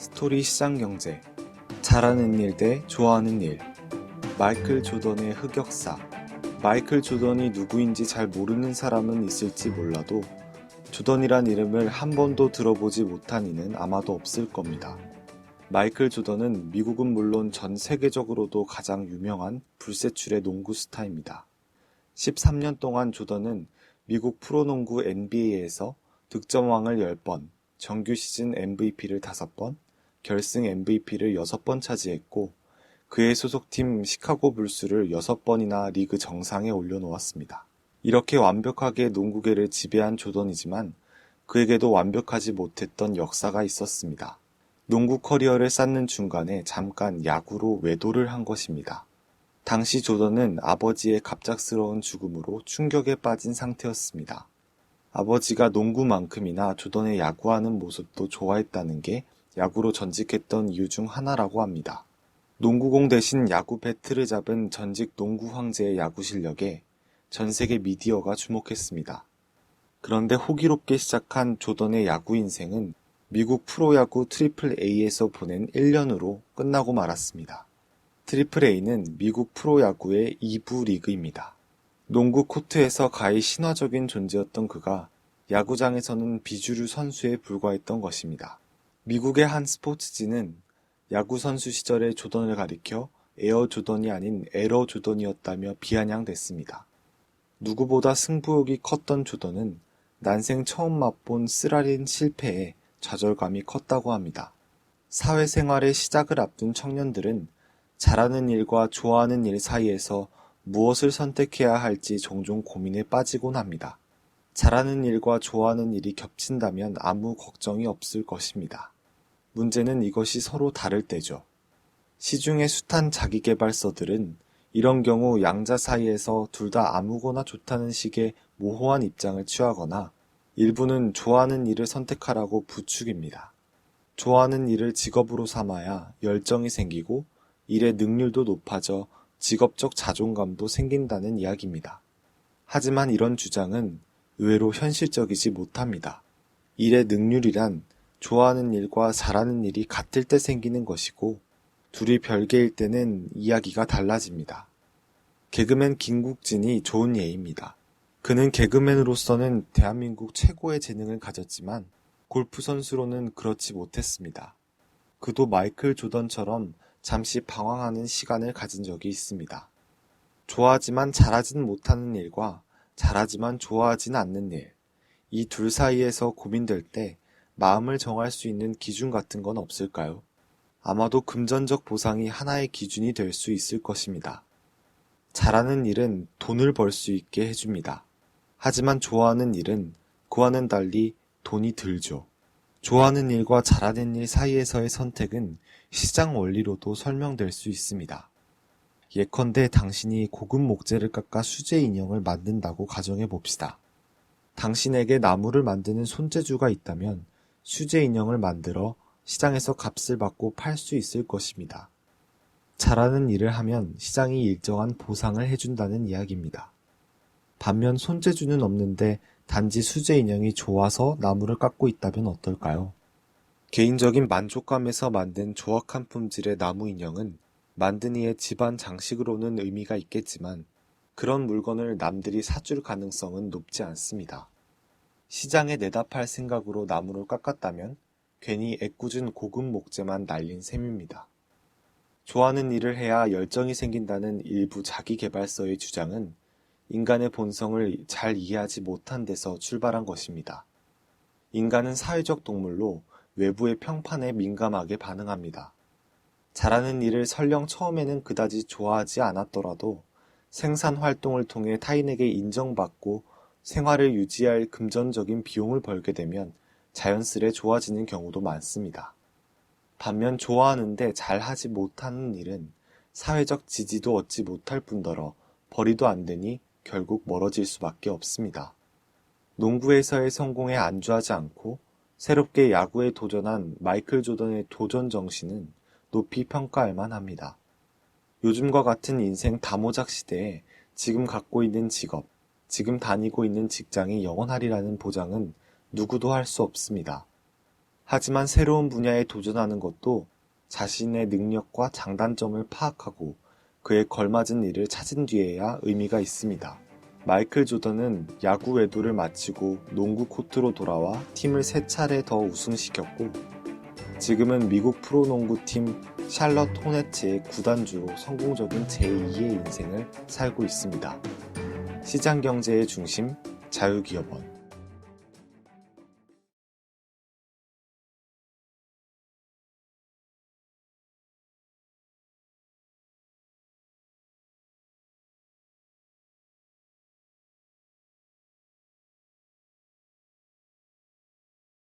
스토리 시장 경제 잘하는 일 대 좋아하는 일 마이클 조던의 흑역사 마이클 조던이 누구인지 잘 모르는 사람은 있을지 몰라도 조던이란 이름을 한 번도 들어보지 못한 이는 아마도 없을 겁니다. 마이클 조던은 미국은 물론 전 세계적으로도 가장 유명한 불세출의 농구 스타입니다. 13년 동안 조던은 미국 프로농구 NBA에서 득점왕을 10번, 정규 시즌 MVP를 5번, 결승 MVP를 6번 차지했고 그의 소속팀 시카고 불스를 6번이나 리그 정상에 올려놓았습니다. 이렇게 완벽하게 농구계를 지배한 조던이지만 그에게도 완벽하지 못했던 역사가 있었습니다. 농구 커리어를 쌓는 중간에 잠깐 야구로 외도를 한 것입니다. 당시 조던은 아버지의 갑작스러운 죽음으로 충격에 빠진 상태였습니다. 아버지가 농구만큼이나 조던의 야구하는 모습도 좋아했다는 게 야구로 전직했던 이유 중 하나라고 합니다. 농구공 대신 야구 배트를 잡은 전직 농구 황제의 야구 실력에 전 세계 미디어가 주목했습니다. 그런데 호기롭게 시작한 조던의 야구 인생은 미국 프로야구 트리플 A에서 보낸 1년으로 끝나고 말았습니다. 트리플 A는 미국 프로야구의 2부 리그입니다. 농구 코트에서 가히 신화적인 존재였던 그가 야구장에서는 비주류 선수에 불과했던 것입니다. 미국의 한 스포츠지는 야구 선수 시절의 조던을 가리켜 에어 조던이 아닌 에러 조던이었다며 비아냥댔습니다. 누구보다 승부욕이 컸던 조던은 난생 처음 맛본 쓰라린 실패에 좌절감이 컸다고 합니다. 사회생활의 시작을 앞둔 청년들은 잘하는 일과 좋아하는 일 사이에서 무엇을 선택해야 할지 종종 고민에 빠지곤 합니다. 잘하는 일과 좋아하는 일이 겹친다면 아무 걱정이 없을 것입니다. 문제는 이것이 서로 다를 때죠. 시중의 숱한 자기개발서들은 이런 경우 양자 사이에서 둘 다 아무거나 좋다는 식의 모호한 입장을 취하거나 일부는 좋아하는 일을 선택하라고 부추깁니다. 좋아하는 일을 직업으로 삼아야 열정이 생기고 일의 능률도 높아져 직업적 자존감도 생긴다는 이야기입니다. 하지만 이런 주장은 의외로 현실적이지 못합니다. 일의 능률이란 좋아하는 일과 잘하는 일이 같을 때 생기는 것이고 둘이 별개일 때는 이야기가 달라집니다. 개그맨 김국진이 좋은 예입니다. 그는 개그맨으로서는 대한민국 최고의 재능을 가졌지만 골프 선수로는 그렇지 못했습니다. 그도 마이클 조던처럼 잠시 방황하는 시간을 가진 적이 있습니다. 좋아하지만 잘하진 못하는 일과 잘하지만 좋아하진 않는 일, 이 둘 사이에서 고민될 때 마음을 정할 수 있는 기준 같은 건 없을까요? 아마도 금전적 보상이 하나의 기준이 될 수 있을 것입니다. 잘하는 일은 돈을 벌 수 있게 해줍니다. 하지만 좋아하는 일은 그와는 달리 돈이 들죠. 좋아하는 일과 잘하는 일 사이에서의 선택은 시장 원리로도 설명될 수 있습니다. 예컨대 당신이 고급 목재를 깎아 수제 인형을 만든다고 가정해 봅시다. 당신에게 나무를 만드는 손재주가 있다면 수제 인형을 만들어 시장에서 값을 받고 팔 수 있을 것입니다. 잘하는 일을 하면 시장이 일정한 보상을 해준다는 이야기입니다. 반면 손재주는 없는데 단지 수제 인형이 좋아서 나무를 깎고 있다면 어떨까요? 개인적인 만족감에서 만든 조악한 품질의 나무 인형은 만든 이의 집안 장식으로는 의미가 있겠지만 그런 물건을 남들이 사줄 가능성은 높지 않습니다. 시장에 내다 팔 생각으로 나무를 깎았다면 괜히 애꿎은 고급 목재만 날린 셈입니다. 좋아하는 일을 해야 열정이 생긴다는 일부 자기개발서의 주장은 인간의 본성을 잘 이해하지 못한 데서 출발한 것입니다. 인간은 사회적 동물로 외부의 평판에 민감하게 반응합니다. 잘하는 일을 설령 처음에는 그다지 좋아하지 않았더라도 생산 활동을 통해 타인에게 인정받고 생활을 유지할 금전적인 비용을 벌게 되면 자연스레 좋아지는 경우도 많습니다. 반면 좋아하는데 잘하지 못하는 일은 사회적 지지도 얻지 못할 뿐더러 벌이도 안 되니 결국 멀어질 수밖에 없습니다. 농구에서의 성공에 안주하지 않고 새롭게 야구에 도전한 마이클 조던의 도전 정신은 높이 평가할 만합니다. 요즘과 같은 인생 다모작 시대에 지금 갖고 있는 직업, 지금 다니고 있는 직장이 영원하리라는 보장은 누구도 할 수 없습니다. 하지만 새로운 분야에 도전하는 것도 자신의 능력과 장단점을 파악하고 그에 걸맞은 일을 찾은 뒤에야 의미가 있습니다. 마이클 조던은 야구 외도를 마치고 농구 코트로 돌아와 팀을 세 차례 더 우승시켰고 지금은 미국 프로농구팀 샬럿 호네츠의 구단주로 성공적인 제2의 인생을 살고 있습니다. 시장 경제의 중심 자유기업원